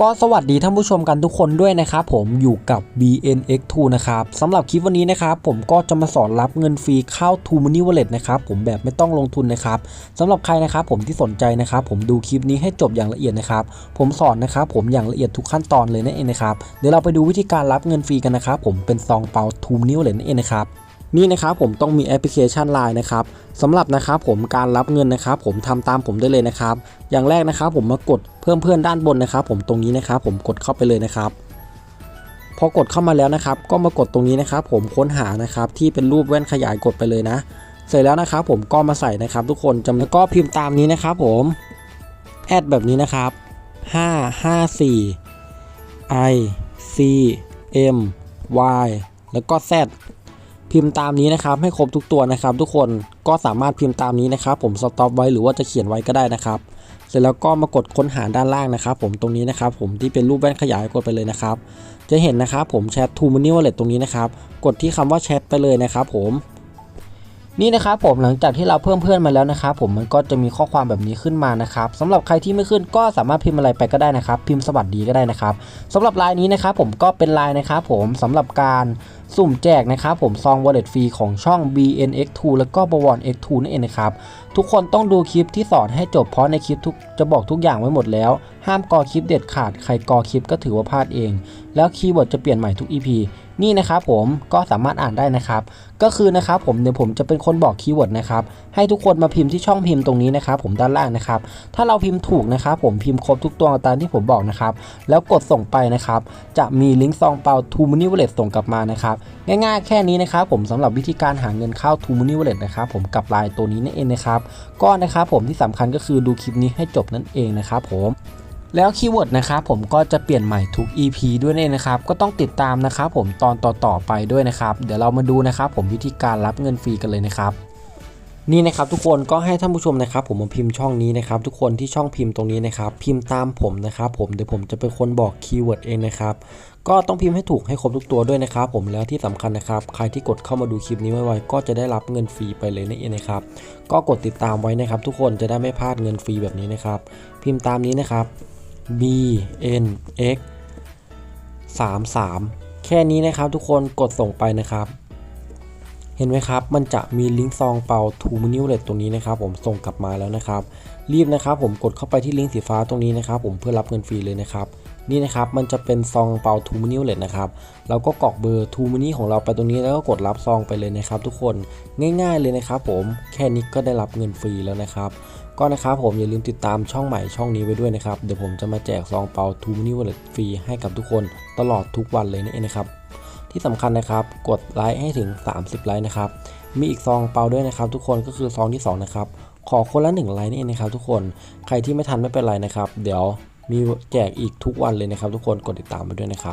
ก็สวัสดีท่านผู้ชมกันทุกคนด้วยนะครับผมอยู่กับ BNX2 นะครับสำหรับคลิปวันนี้นะครับผมก็จะมาสอนรับเงินฟรีเข้า t o Money Wallet นะครับผมแบบไม่ต้องลงทุนนะครับสำหรับใครนะครับผมที่สนใจนะครับผมดูคลิปนี้ให้จบอย่างละเอียดนะครับผมสอนนะครับผมอย่างละเอียดทุกขั้นตอนเลยนั่นเองนะครับเดี๋ยวเราไปดูวิธีการรับเงินฟรีกันนะครับผมเป็นซองเปา t o Money Wallet นั่นเองนะครับ นี่นะครับผมต้องมีแอปพลิเคชัน Line นะครับสำหรับนะครับผมการรับเงินนะครับผมทำตามผมได้เลยนะครับ อย่างแรกนะครับผมมากดเพิ่มเพื่อนด้านบนนะครับ ผมตรงนี้นะครับ ผมกดเข้าไปเลยนะครับพอกดเข้ามาแล้วนะครับ ก็มากดตรงนี้นะครับ ผมค้นหานะครับที่เป็นรูปแว่นขยายกดไปเลยนะ เสร็จแล้วนะครับ ผมก็มาใส่นะครับ ทุกคนจำแล้วก็พิมพ์ตามนี้นะครับ ผมแอดแบบนี้นะครับ 554 i c m y แล้วก็ z พิมพ์ตามนี้นะครับให้ครบทุกตัวนะครับ ทุกคนก็สามารถพิมพ์ตามนี้นะครับ ผมสต็อปไว้หรือว่าจะเขียนไว้ก็ได้นะครับ เสร็จแล้วก็มากดค้นหาด้านล่างนะครับ ผมตรงนี้นะครับ ผมที่เป็นรูปแว่นขยายกดไปเลยนะครับ จะเห็นนะครับผมแชท to money wallet ตรงนี้นะครับ กดที่คำว่าแชทไปเลยนะครับ ผม นี่นะครับผมหลังจากที่เราเพิ่มเพื่อนมาแล้วนะครับผมมันก็จะมีข้อความแบบนี้ขึ้นมานะครับสำหรับใครที่ไม่ขึ้นก็สามารถพิมพ์อะไรไปก็ได้นะครับ พิมพ์สวัสดีก็ได้นะครับสำหรับลายนี้นะครับผมก็เป็นลายนะครับผมสำหรับการสุ่มแจกนะครับผมซอง wallet ฟรีของช่อง BNX2 แล้วก็บวร X2 นั่นเองนะครับทุกคนต้องดูคลิปที่สอนให้จบเพราะในคลิปทุกจะบอกทุกอย่างไว้หมดแล้ว ห้ามกอคลิปเด็ดขาดใครกอคลิปก็ถือว่าพลาดเอง แล้วคีย์เวิร์ดจะเปลี่ยนใหม่ทุก EP นี่นะครับผมก็สามารถอ่านได้นะครับ ก็คือนะครับผมเดี๋ยวผมจะเป็นคนบอกคีย์เวิร์ดนะครับให้ทุกคนมาพิมพ์ที่ช่องพิมพ์ตรงนี้นะครับผมด้านล่างนะครับ ถ้าเราพิมพ์ถูกนะครับผมพิมพ์ครบทุกตัวตามที่ผมบอกนะครับ แล้วกดส่งไปนะครับ จะมีลิงก์ซองเปา t o Money Wallet ส่งกลับมานะครับง่ายๆแค่นี้นะครับผมสำหรับวิธีการหาเงินเข้า t o Money Wallet นะครับผมกับไลน์ตัวนี้นั่นเองนะครับก็นะครับผมที่สำคัญก็คือดูคลิปนี้ให้จบนั่นเองนะครับผม แล้วคีย์เวิร์ดนะครับผมก็จะเปลี่ยนใหม่ทุก EP ด้วยเนี่ยนะครับ ก็ต้องติดตามนะครับผมตอนต่อๆไปด้วยนะครับ เดี๋ยวเรามาดูนะครับผมวิธีการรับเงินฟรีกันเลยนะครับนี่นะครับทุกคนก็ให้ท่านผู้ชมนะครับ ผมมาพิมพ์ช่องนี้นะครับ ทุกคนที่ช่องพิมพ์ตรงนี้นะครับ พิมพ์ตามผมนะครับ ผมเดี๋ยวผมจะเป็นคนบอกคีย์เวิร์ดเองนะครับก็ต้องพิมพ์ให้ถูกให้ครบทุกตัวด้วยนะครับผมแล้วที่สำคัญนะครับ ใครที่กดเข้ามาดูคลิปนี้ไวๆก็จะได้รับเงินฟรีไปเลยนั่นเองนะครับ ก็กดติดตามไว้นะครับ ทุกคนจะได้ไม่พลาดเงินฟรีแบบนี้นะครับ พิมพ์ตามนี้นะครับ B N X 33 แค่นี้นะครับทุกคนกดส่งไปนะครับ เห็นไหมครับ มันจะมีลิงก์ซองเปา t o Money Wallet ตรงนี้นะครับผมส่งกลับมาแล้วนะครับ รีบนะครับผมกดเข้าไปที่ลิงก์สีฟ้าตรงนี้นะครับ ผมเพื่อรับเงินฟรีเลยนะครับนี่นะครับ มันจะเป็นซองเปา t o Money Wallet นะครับ เราก็กรอกเบอร์ t o Money ของเราไปตรงนี้แล้วก็กดรับซองไปเลยนะครับ ทุกคน ง่าย ๆเลยนะครับผม แค่นี้ก็ได้รับเงินฟรีแล้วนะครับ ก็นะครับผมอย่าลืมติดตามช่องใหม่ช่องนี้ไว้ด้วยนะครับ เดี๋ยวผมจะมาแจกซองเปา t o Money Wallet ฟรีให้กับทุกคนตลอดทุกวันเลยนั่นเองนะครับ ที่สำคัญนะครับกดไลค์ให้ถึง 30 ไลค์นะครับ มีอีกซองเปาด้วยนะครับ ทุกคนก็คือซองที่ 2 นะครับ ขอคนละ1ไลค์นี่เองนะครับ ทุกคนใครที่ไม่ทันไม่เป็นไรนะครับ เดี๋ยวมีแจกอีกทุกวันเลยนะครับ ทุกคนกดติดตามไปด้วยนะครับ